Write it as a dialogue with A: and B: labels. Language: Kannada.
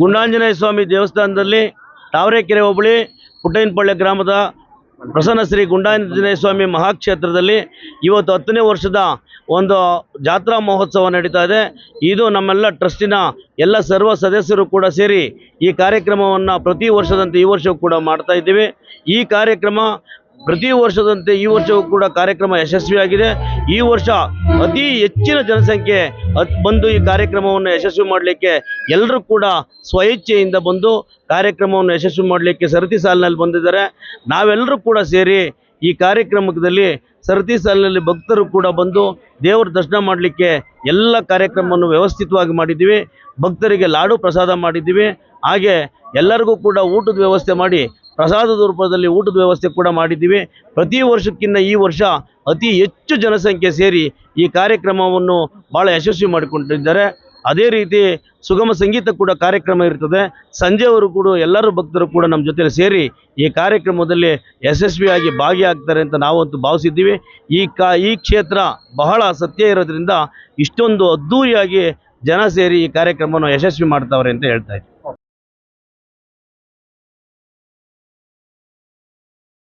A: ಗುಂಡಾಂಜನೇಯ ಸ್ವಾಮಿ ದೇವಸ್ಥಾನದಲ್ಲಿ ತಾವರೆಕೆರೆ ಹೋಬಳಿ ಪುಟ್ಟಯ್ಯನಪಳ್ಳಿ ಗ್ರಾಮದ ಪ್ರಸನ್ನ ಶ್ರೀ ಗುಂಡಾಂಜನೇಯ ಸ್ವಾಮಿ ಮಹಾಕ್ಷೇತ್ರದಲ್ಲಿ ಇವತ್ತು ಹತ್ತನೇ ವರ್ಷದ ಒಂದು ಜಾತ್ರಾ ಮಹೋತ್ಸವ ನಡೀತಾ ಇದೆ. ಇದು ನಮ್ಮೆಲ್ಲ ಟ್ರಸ್ಟಿನ ಎಲ್ಲ ಸರ್ವ ಸದಸ್ಯರು ಕೂಡ ಸೇರಿ ಈ ಕಾರ್ಯಕ್ರಮವನ್ನು ಪ್ರತಿ ವರ್ಷದಂತೆ ಈ ವರ್ಷವೂ ಕೂಡ ಮಾಡ್ತಾ ಇದ್ದೀವಿ. ಈ ಕಾರ್ಯಕ್ರಮ ಪ್ರತಿ ವರ್ಷದಂತೆ ಈ ವರ್ಷವೂ ಕೂಡ ಕಾರ್ಯಕ್ರಮ ಯಶಸ್ವಿಯಾಗಿದೆ. ಈ ವರ್ಷ ಅತಿ ಹೆಚ್ಚಿನ ಜನಸಂಖ್ಯೆ ಬಂದು ಈ ಕಾರ್ಯಕ್ರಮವನ್ನು ಯಶಸ್ವಿ ಮಾಡಲಿಕ್ಕೆ ಎಲ್ಲರೂ ಕೂಡ ಸ್ವಇಚ್ಛೆಯಿಂದ ಬಂದು ಕಾರ್ಯಕ್ರಮವನ್ನು ಯಶಸ್ವಿ ಮಾಡಲಿಕ್ಕೆ ಸರತಿ ಸಾಲಿನಲ್ಲಿ ಬಂದಿದ್ದಾರೆ. ನಾವೆಲ್ಲರೂ ಕೂಡ ಸೇರಿ ಈ ಕಾರ್ಯಕ್ರಮದಲ್ಲಿ ಸರತಿ ಸಾಲಿನಲ್ಲಿ ಭಕ್ತರು ಕೂಡ ಬಂದು ದೇವರ ದರ್ಶನ ಮಾಡಲಿಕ್ಕೆ ಎಲ್ಲ ಕಾರ್ಯಕ್ರಮವನ್ನು ವ್ಯವಸ್ಥಿತವಾಗಿ ಮಾಡಿದ್ದೀವಿ. ಭಕ್ತರಿಗೆ ಲಾಡು ಪ್ರಸಾದ ಮಾಡಿದ್ದೀವಿ. ಹಾಗೆ ಎಲ್ಲರಿಗೂ ಕೂಡ ಊಟದ ವ್ಯವಸ್ಥೆ ಮಾಡಿ ಪ್ರಸಾದದ ರೂಪದಲ್ಲಿ ಊಟದ ವ್ಯವಸ್ಥೆ ಕೂಡ ಮಾಡಿದ್ದೀವಿ. ಪ್ರತಿ ವರ್ಷಕ್ಕಿಂತ ಈ ವರ್ಷ ಅತಿ ಹೆಚ್ಚು ಜನಸಂಖ್ಯೆ ಸೇರಿ ಈ ಕಾರ್ಯಕ್ರಮವನ್ನು ಭಾಳ ಯಶಸ್ವಿ ಮಾಡಿಕೊಂಡಿದ್ದಾರೆ. ಅದೇ ರೀತಿ ಸುಗಮ ಸಂಗೀತ ಕೂಡ ಕಾರ್ಯಕ್ರಮ ಇರ್ತದೆ. ಸಂಜೆವರು ಕೂಡ ಎಲ್ಲರೂ ಭಕ್ತರು ಕೂಡ ನಮ್ಮ ಜೊತೆ ಸೇರಿ ಈ ಕಾರ್ಯಕ್ರಮದಲ್ಲಿ ಯಶಸ್ವಿಯಾಗಿ ಭಾಗಿಯಾಗ್ತಾರೆ ಅಂತ ನಾವಂತೂ ಭಾವಿಸಿದ್ದೀವಿ. ಈ ಕಾ, ಈ ಕ್ಷೇತ್ರ ಬಹಳ ಸತ್ಯ ಇರೋದ್ರಿಂದ ಇಷ್ಟೊಂದು ಅದ್ಧೂರಿಯಾಗಿ ಜನ ಸೇರಿ ಈ ಕಾರ್ಯಕ್ರಮವನ್ನು ಯಶಸ್ವಿ ಮಾಡ್ತಾವ್ರೆ ಅಂತ ಹೇಳ್ತಾ ಇದ್ದೀನಿ.